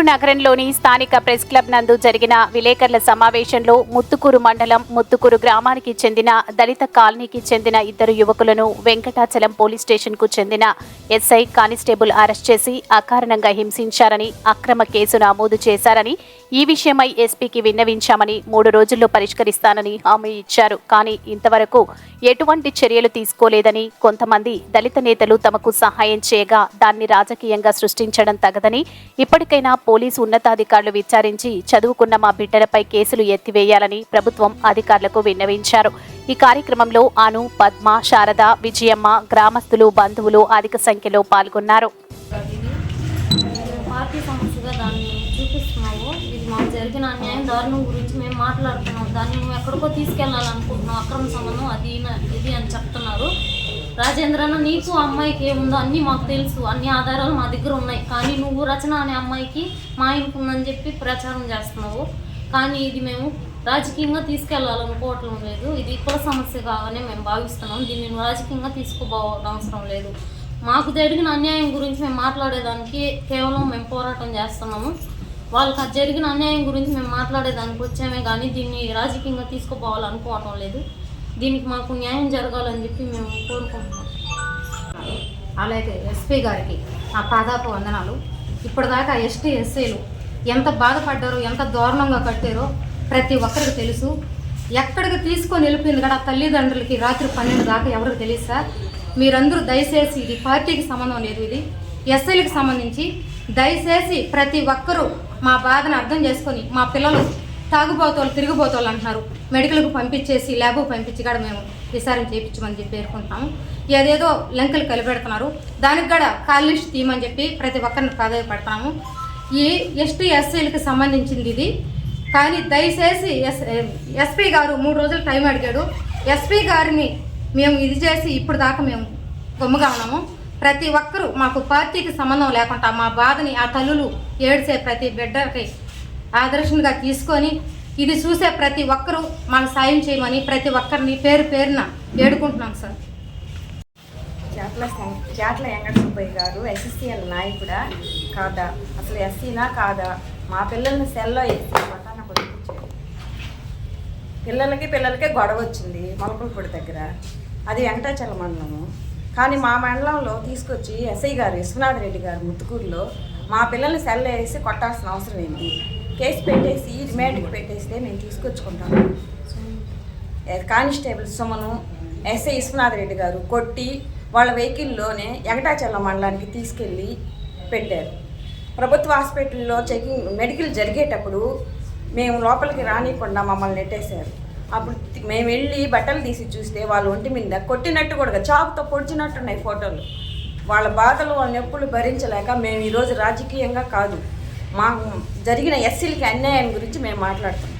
ముత్తుకూరు నగరంలోని స్థానిక press club నందు జరిగిన విలేకరుల సమావేశంలో ముత్తుకూరు మండలం ముత్తుకూరు గ్రామానికి చెందిన దళిత కాలనీకి చెందిన ఇద్దరు యువకులను వెంకటాచలం పోలీస్ స్టేషన్కు చెందిన ఎస్ఐ కానిస్టేబుల్ అరెస్ట్ చేసి అకారణంగా హింసించారని అక్రమ కేసు నమోదు చేశారని ఈ విషయమై ఎస్పీకి విన్నవించామని మూడు రోజుల్లో పరిష్కరిస్తానని హామీ ఇచ్చారు. కానీ ఇంతవరకు ఎటువంటి చర్యలు తీసుకోలేదని కొంతమంది దళిత నేతలు తమకు సహాయం చేయగా దాన్ని రాజకీయంగా సృష్టించడం తగదని ఇప్పటికైనా పోలీసు ఉన్నతాధికారులు విచారించి చదువుకున్న మా బిడ్డలపై కేసులు ఎత్తివేయాలని ప్రభుత్వం అధికారులకు విన్నవించారు. ఈ కార్యక్రమంలో అను పద్మ శారద విజయమ్మ గ్రామస్తులు బంధువులు అధిక సంఖ్యలో పాల్గొన్నారు. పార్టీ సమస్యగా దాన్ని చూపిస్తున్నావు ఇది మాకు జరిగిన అన్యాయం దారుణం గురించి మేము మాట్లాడుతున్నాం. దాన్ని నువ్వు ఎక్కడికో తీసుకెళ్ళాలనుకుంటున్నావు అక్రమ సంబంధం అది ఇది అని చెప్తున్నారు. రాజేంద్రన్న నీకు ఆ అమ్మాయికి ఏముందో అన్నీ మాకు తెలుసు. అన్ని ఆధారాలు మా దగ్గర ఉన్నాయి. కానీ నువ్వు రచన అనే అమ్మాయికి మా ఆయనకు ఉందని చెప్పి ప్రచారం చేస్తున్నావు. కానీ ఇది మేము రాజకీయంగా తీసుకెళ్ళాలనుకోవటం లేదు. ఇది కుల సమస్య కాగానే మేము భావిస్తున్నాం. దీన్ని రాజకీయంగా తీసుకోబోవడం అవసరం లేదు. మాకు జరిగిన అన్యాయం గురించి మేము మాట్లాడేదానికి కేవలం మేము పోరాటం చేస్తున్నాము. వాళ్ళకి అది జరిగిన అన్యాయం గురించి మేము మాట్లాడేదానికి వచ్చామే కానీ దీన్ని రాజకీయంగా తీసుకుపోవాలనుకోవటం లేదు. దీనికి మాకు న్యాయం జరగాలని చెప్పి మేము కోరుకుంటున్నాం. అలాగే ఎస్పీ గారికి ఆ పాదాపు వందనాలు. ఇప్పటిదాకా ఎస్టీ ఎస్సీలు ఎంత బాధపడ్డారో ఎంత దారుణంగా కట్టారో ప్రతి ఒక్కరికి తెలుసు. ఎక్కడికి తీసుకొని వెళ్ళిపోయింది కదా తల్లిదండ్రులకి రాత్రి పన్నెండు దాకా ఎవరికి తెలియదు సార్? మీరందరూ దయచేసి ఇది పార్టీకి సంబంధం లేదు ఇది. ఎస్ఐలకు సంబంధించి దయచేసి ప్రతి ఒక్కరూ మా బాధను అర్థం చేసుకొని మా పిల్లలు తాగుబోతోళ్ళు తిరిగిపోతోళ్ళు అంటున్నారు. మెడికల్కి పంపించేసి ల్యాబ్కు పంపించి కూడా మేము విచారణ చేయించమని చెప్పి పేర్కొంటున్నాము. ఏదేదో లంకలు కలిపెడుతున్నారు. దానికి కూడా కాల్ లిస్ట్ తీయమని చెప్పి ప్రతి ఒక్కరిని ప్రాధాన్యపడతాము ఈ ఎస్టీ ఎస్సీలకు సంబంధించింది ఇది. కానీ దయచేసి ఎస్ ఎస్పీ గారు మూడు రోజులు టైం అడిగాడు. ఎస్పీ గారిని మేము ఇది చేసి ఇప్పుడు దాకా మేము గమ్ముగా ఉన్నాము. ప్రతి ఒక్కరూ మాకు పార్టీకి సంబంధం లేకుండా మా బాధని ఆ తల్లులు ఏడ్చే ప్రతి బిడ్డకి ఆదర్శంగా తీసుకొని ఇది చూసే ప్రతి ఒక్కరూ మాకు సాయం చేయమని ప్రతి ఒక్కరిని పేరు పేరున వేడుకుంటున్నాం సార్. జాట్ల జాట్ల వెంకట సుబ్బయ్య గారు ఎస్ఎస్సీఎల్ నాయకుడా కాదా? అసలు ఎస్సీనా కాదా? మా పిల్లల్ని సెల్లో వేసి పిల్లలకి పిల్లలకే గొడవ వచ్చింది మొలకలపూడి దగ్గర. అది వెంకటాచల మండలము. కానీ మా మండలంలో తీసుకొచ్చి ఎస్ఐ గారు విశ్వనాథ్ రెడ్డి గారు ముత్తుకూరులో మా పిల్లల్ని సెల్ వేసి కొట్టాల్సిన అవసరం ఏంటి? కేసు పెట్టేసి రిమాండ్కి పెట్టేస్తే మేము తీసుకొచ్చుకుంటాము కానిస్టేబుల్ సుమను ఎస్ఐ విశ్వనాథ్ రెడ్డి గారు కొట్టి వాళ్ళ వెహికల్లోనే వెంకటాచలం మండలానికి తీసుకెళ్ళి పెట్టారు. ప్రభుత్వ హాస్పిటల్లో చెకింగ్ మెడికల్ జరిగేటప్పుడు మేము లోపలికి రానికుండా మమ్మల్ని నెట్టేశారు. అప్పుడు మేము వెళ్ళి బట్టలు తీసి చూస్తే వాళ్ళ ఒంటి మీద కొట్టినట్టు కూడా చాకుతో పొడిచినట్టున్నాయి ఫోటోలు. వాళ్ళ బాధలు వాళ్ళ నొప్పులు భరించలేక మేము ఈరోజు రాజకీయంగా కాదు. మా జరిగిన ఎస్సీలకి అన్యాయం గురించి మేము మాట్లాడుతున్నాం.